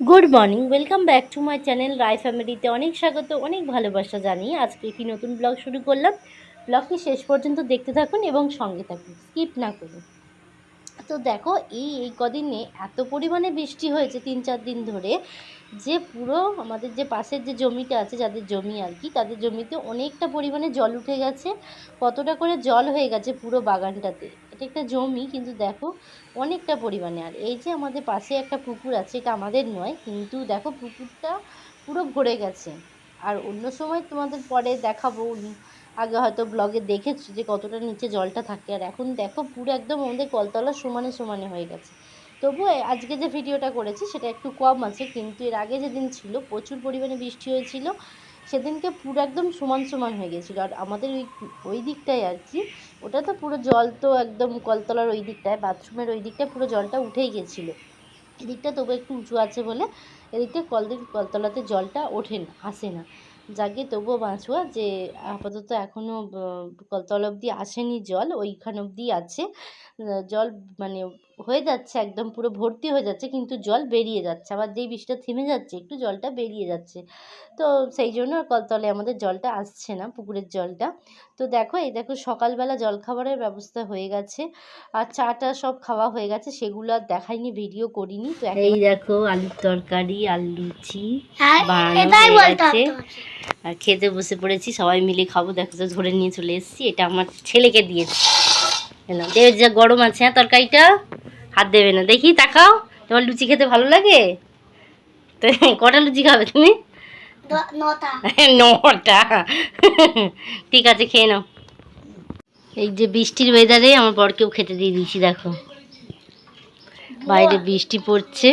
Good morning welcome back to my channel Roy ফ্যামিলিতে অনেক স্বাগত, অনেক ভালোবাসা জানিয়ে আজকে একটি নতুন ব্লগ শুরু করলাম। ব্লগটি শেষ পর্যন্ত দেখতে থাকুন এবং সঙ্গে থাকুন। স্কিপ না করুন। তো দেখো, এই এই কদিনে এত পরিমাণে বৃষ্টি হয়েছে তিন, চার দিন ধরে, যে পুরো আমাদের যে পাশের যে জমিটা আছে, যাদের জমি আর কি, তাদের জমিতে অনেকটা পরিমাণে জল উঠে গেছে। কতটা করে জল হয়ে গেছে পুরো বাগানটাতে। এটা একটা জমি কিন্তু দেখো অনেকটা পরিমাণে। আর এই যে আমাদের পাশে একটা পুকুর আছে, এটা আমাদের নয়, কিন্তু দেখো পুকুরটা পুরো ভরে গেছে। আর অন্য সময় তোমাদের পরে দেখাবো, আগে হয়তো ব্লগে দেখেছ যে কতটা নিচে জলটা থাকে। আর এখন দেখো পুরো একদম আমাদের কলতলা সমানে সমানে হয়ে গেছে। তবুও আজকে যে ভিডিওটা করেছি সেটা একটু কম আছে, কিন্তু এর আগে যেদিন ছিল প্রচুর পরিমাণে বৃষ্টি হয়েছিল। সেদিনকে পুরো একদম সমান সমান হয়ে গেছিল। আর আমাদের ওই ওই দিকটায় আর কি, ওটা তো পুরো জল তো একদম কলতলার ওই দিকটায়, বাথরুমের ওই দিকটায় পুরো জলটা উঠেই গেছিল। এদিকটা তবু একটু উঁচু আছে বলে, এদিকটা কল কলতলাতে জলটা ওঠে না, আসে না। যাকে তবুও বাঁচুয়া যে আপাতত এখনও কলতলা অবধি আসেনি জল, ওইখান অবধি আছে। জল মানে হয়ে যাচ্ছে একদম পুরো ভর্তি হয়ে যাচ্ছে কিন্তু জল বেরিয়ে যাচ্ছে। আবার যেই বৃষ্টিটা থেমে যাচ্ছে একটু জলটা বেরিয়ে যাচ্ছে। তো সেই জন্য আর কলতলায় আমাদের জলটা আসছে না পুকুরের জলটা। তো দেখো এই দেখো সকালবেলা জলখাবারের ব্যবস্থা হয়ে গেছে আর চাটা সব খাওয়া হয়ে গেছে সেগুলো আর দেখাইনি ভিডিও করিনি তো এই দেখো আলুর তরকারি আর লুচি হয়ে আর খেতে বসে পড়েছি সবাই মিলে খাব দেখো তো ধরে নিয়ে চলে এসেছি এটা আমার ছেলেকে দিয়েছি। এলাম দেবের যা গরম আছে হ্যাঁ তরকারিটা? হাত দেবে না। দেখি তাকাও। তোমার লুচি খেতে ভালো লাগে? তো কটা লুচি খাবে তুমি? নটা। ঠিক আছে খেয়ে নাও। এই যে বৃষ্টির ওয়েদারে আমার বরকেও খেতে দিয়ে দিয়েছি দেখো। বাইরে বৃষ্টি পড়ছে।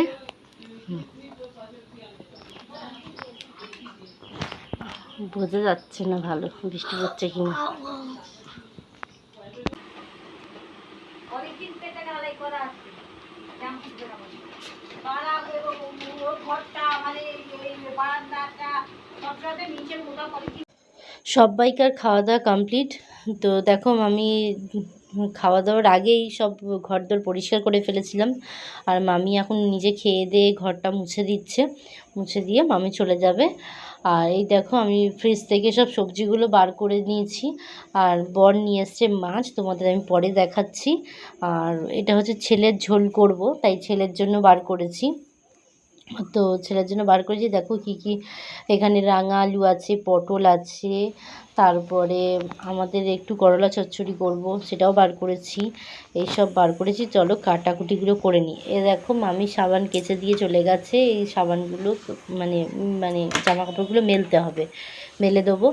বোঝা যাচ্ছে না ভালো বৃষ্টি পড়ছে কিনা। সবাইকার খাওয়া দাওয়া কমপ্লিট। তো দেখো, আমি খাওয়া দাওয়ার আগেই সব ঘরদোর পরিষ্কার করে ফেলেছিলাম। আর মামি এখন নিজে খেয়ে দিয়ে ঘরটা মুছে দিচ্ছে। মুছে দিয়ে মামি চলে যাবে। আর এই দেখো, আমি ফ্রিজ থেকে সব সবজিগুলো বার করে নিয়েছি। আর বর নিয়ে এসছে মাছ, তোমাদের আমি পরে দেখাচ্ছি। আর এটা হচ্ছে ছেলের ঝোল করব, তাই ছেলের জন্য বার করেছি। তো ছেলের জন্য বার করেছি। দেখো কি কি এখানে রাঙা আলু আছে, পটল আছে, তারপরে আমাদের একটু করলা চচ্চড়ি করব, সেটাও বার করেছি। এই সব বার করেছি। চলো কাটাকুটিগুলো করে নিই। এ দেখো, মামি সাবান কেচে দিয়ে চলে গেছে। এই সাবানগুলো মানে মানে জামা কাপড়গুলো মেলতে হবে। মেলে দেবো।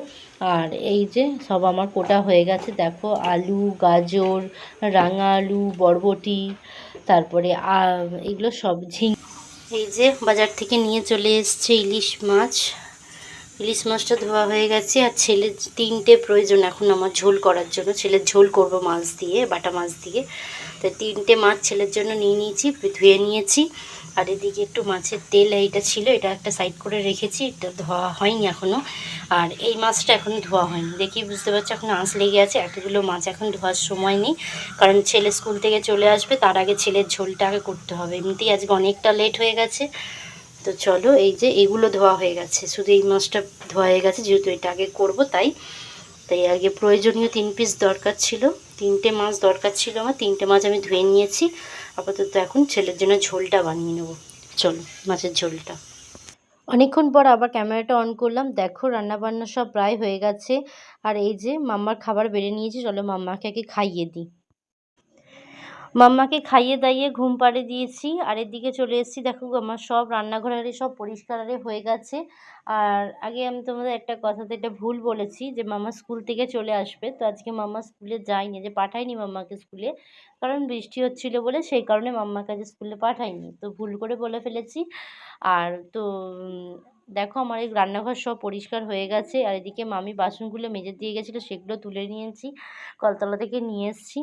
আর এই যে সব আমার কোটা হয়ে গেছে। দেখো, আলু, গাজর, রাঙা আলু, বরবটি, তারপরে এগুলো সব ঝিঙ এই যে বাজার থেকে নিয়ে চলে এসছে ইলিশ মাছ। ইলিশ মাছটা ধোয়া হয়ে গেছে আর ছেলের তিনটে প্রয়োজন এখন আমার ঝোল করার জন্য। ছেলের ঝোল করব মাছ দিয়ে, বাটা মাছ দিয়ে। তো তিনটে মাছ ছেলের জন্য নিয়ে নিয়েছি, ধুয়ে নিয়েছি। আর এদিকে একটু মাছের তেল, এইটা ছিল, এটা একটা সাইড করে রেখেছি, এটা ধোয়া হয়নি এখনও আর এই মাছটা এখনও ধোয়া হয়নি। দেখি, বুঝতে পারছি, এখন আঁশ লেগে আছে। এতগুলো মাছ এখন ধোয়ার সময় নেই। কারণ ছেলে স্কুল থেকে চলে আসবে, তার আগে ছেলের ঝোলটা আগে করতে হবে। এমনিতেই আজকে অনেকটা লেট হয়ে গেছে। তো চলো, এই যে এগুলো ধোয়া হয়ে গেছে। শুধু এই মাছটা ধোয়া হয়ে গেছে, যেহেতু এটা আগে করব, তাই তাই আগে প্রয়োজনীয় তিন পিস দরকার ছিল। তিনটে মাছ দরকার ছিল আমার, তিনটে মাছ আমি ধুয়ে নিয়েছি। আপাতত এখন ছেলের জন্য ঝোলটা বানিয়ে নেব। চলো, মাছের ঝোলটা। অনেকক্ষণ পর আবার ক্যামেরাটা অন করলাম। দেখো, রান্নাবান্না সব প্রায় হয়ে গেছে। আর এই যে মাম্মার খাবার বেড়ে নিয়েছি, চলো মাম্মাকে আগে খাইয়ে দিই। মাম্মাকে খাইয়ে দাইয়ে ঘুম পাড়ে দিয়েছি। আর এদিকে চলে এসেছি। দেখো আমার সব রান্নাঘর আরে সব পরিষ্কার আরে হয়ে গেছে। আর আগে আমি তোমাদের একটা কথাতে এটা ভুল বলেছি যে মামা স্কুল থেকে চলে আসবে। তো আজকে মাম্মা স্কুলে যায়নি, যে পাঠায়নি মাম্মাকে স্কুলে। কারণ বৃষ্টি হচ্ছিল বলে সেই কারণে মাম্মাকে আজ স্কুলে পাঠায়নি। তো ভুল করে বলে ফেলেছি। আর তো দেখো আমার এই রান্নাঘর সব পরিষ্কার হয়ে গেছে, আর এদিকে মামি বাসনগুলো মেজে দিয়ে গেছিল, সেগুলো তুলে নিয়েছি, কলতলা থেকে নিয়ে এসেছি,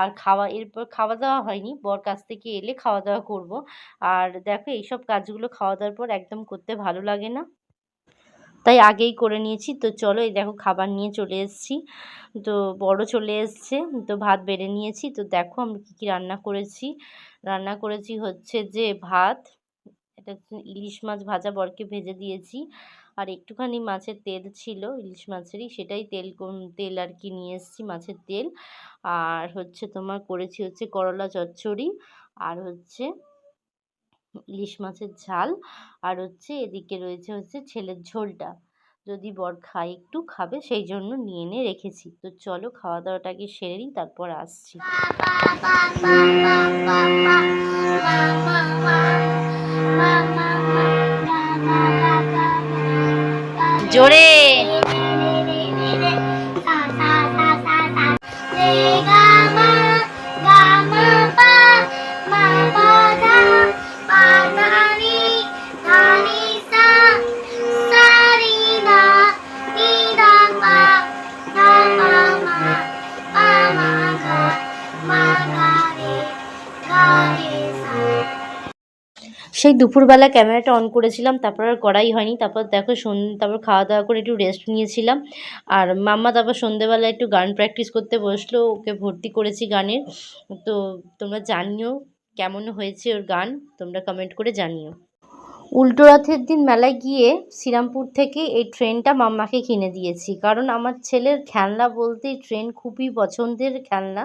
আর খাওয়া, এরপর খাওয়া দাওয়া হয়নি, বর কাছ থেকে এলে খাওয়া দাওয়া করব, আর দেখো এইসব কাজগুলো খাওয়া দাওয়ার পর একদম করতে ভালো লাগে না, তাই আগেই করে নিয়েছি, তো চলো এই দেখো খাবার নিয়ে চলে এসেছি, তো বড় চলে এসছে, তো ভাত বেড়ে নিয়েছি, তো দেখো আমি কী কী রান্না করেছি রান্না করেছি হচ্ছে যে ভাত এটা ইলিশ মাছ ভাজা বরকে ভেজে দিয়েছি আর একটুখানি মাছের তেল ছিল ইলিশ মাছেরই সেটাই তেল তেল আর কি নিয়ে এসেছি মাছের তেল আর হচ্ছে তোমার করেছি হচ্ছে করলা চচ্চড়ি আর হচ্ছে ইলিশ মাছের ঝাল আর হচ্ছে এদিকে রয়েছে হচ্ছে ছেলের ঝোলটা যদি বর খায় একটু খাবে সেই জন্য নিয়ে এনে রেখেছি তো চলো খাওয়া দাওয়াটাকে সেরে নিই তারপর আসছি জোরে সেই দুপুরবেলা ক্যামেরাটা অন করেছিলাম, তারপর আর করাই হয়নি। তারপর দেখো সন, তারপর খাওয়া দাওয়া করে একটু রেস্ট নিয়েছিলাম। আর মাম্মা তারপর সন্ধেবেলা একটু গান প্র্যাকটিস করতে বসল, ওকে ভর্তি করেছি গানের। তো তোমরা জানিও কেমন হয়েছে ওর গান, তোমরা কমেন্ট করে জানিও। উল্টো রথের দিন মেলায় গিয়ে শ্রীরামপুর থেকে এই ট্রেনটা মাম্মাকে কিনে দিয়েছি। কারণ আমার ছেলের খেলনা বলতে ট্রেন খুবই পছন্দের খেলনা।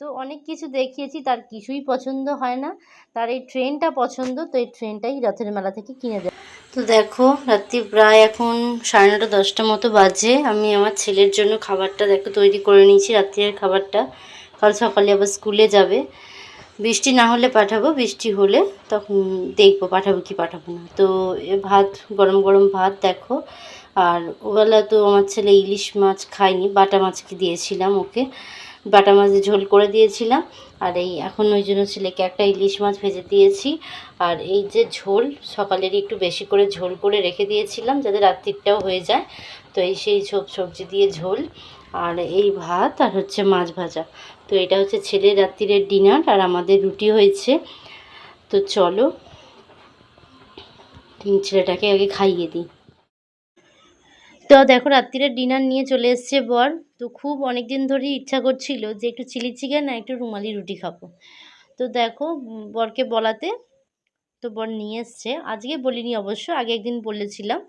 তো অনেক কিছু দেখিয়েছি, তার কিছুই পছন্দ হয় না। তার এই ট্রেনটা পছন্দ, তো এই ট্রেনটাই রথের মেলা থেকে কিনে দেয় তো দেখো, রাত্রি প্রায় এখন সাড়ে নটা দশটা মতো বাজে। আমি আমার ছেলের জন্য খাবারটা দেখো তৈরি করে নিয়েছি, রাত্রের খাবারটা। কাল সকালে আবার স্কুলে যাবে। বৃষ্টি না হলে পাঠাবো, বৃষ্টি হলে তখন দেখব পাঠাবো কি পাঠাবো না। তো ভাত, গরম গরম ভাত দেখো। আর ওবেলা তো আমার ছেলে ইলিশ মাছ খায়নি, বাটা মাছকে দিয়েছিলাম ওকে। বাটা মাছের ঝোল করে দিয়েছিলাম। আর এই এখন ওই জন্য ছেলেকে একটা ইলিশ মাছ ভেজে দিয়েছি। আর এই যে ঝোল, সকালেরই একটু বেশি করে ঝোল করে রেখে দিয়েছিলাম যাতে রাত্রিরটাও হয়ে যায়। তো এই সেই সব সবজি দিয়ে ঝোল। আর এই ভাত আর হচ্ছে মাছ ভাজা। তো এটা হচ্ছে ছেলের রাত্রিরের ডিনার আর আমাদের রুটি হয়েছে। তো চলো ছেলেটাকে আগে খাইয়ে দিই। তো দেখো রাত্রিরের ডিনার নিয়ে চলে এসছে বর। তো খুব অনেক দিন ধরেই ইচ্ছা করছিল যে একটু চিলি চিকেন আর একটু রুমালি রুটি খাব। তো দেখো, বরকে বলাতে তো বর নিয়ে এসছে। আজকে বলিনি অবশ্য, আগে একদিন বলেছিলাম।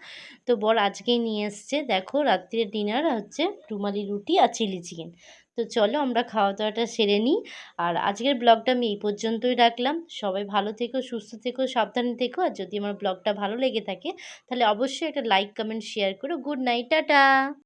তো বর আজকেই নিয়ে এসছে। দেখো রাত্রির ডিনার হচ্ছে রুমালি রুটি আর চিলি চিকেন তো চলো আমরা খাওয়া দাওয়াটা সেরে নিই। আর আজকের ব্লগটা আমি এই পর্যন্তই রাখলাম। সবাই ভালো থেকো, সুস্থ থেকো, সাবধানে থেকো। আর যদি আমার ব্লগটা ভালো লেগে থাকে, তাহলে অবশ্যই একটা লাইক কমেন্ট শেয়ার করো। Good night tata!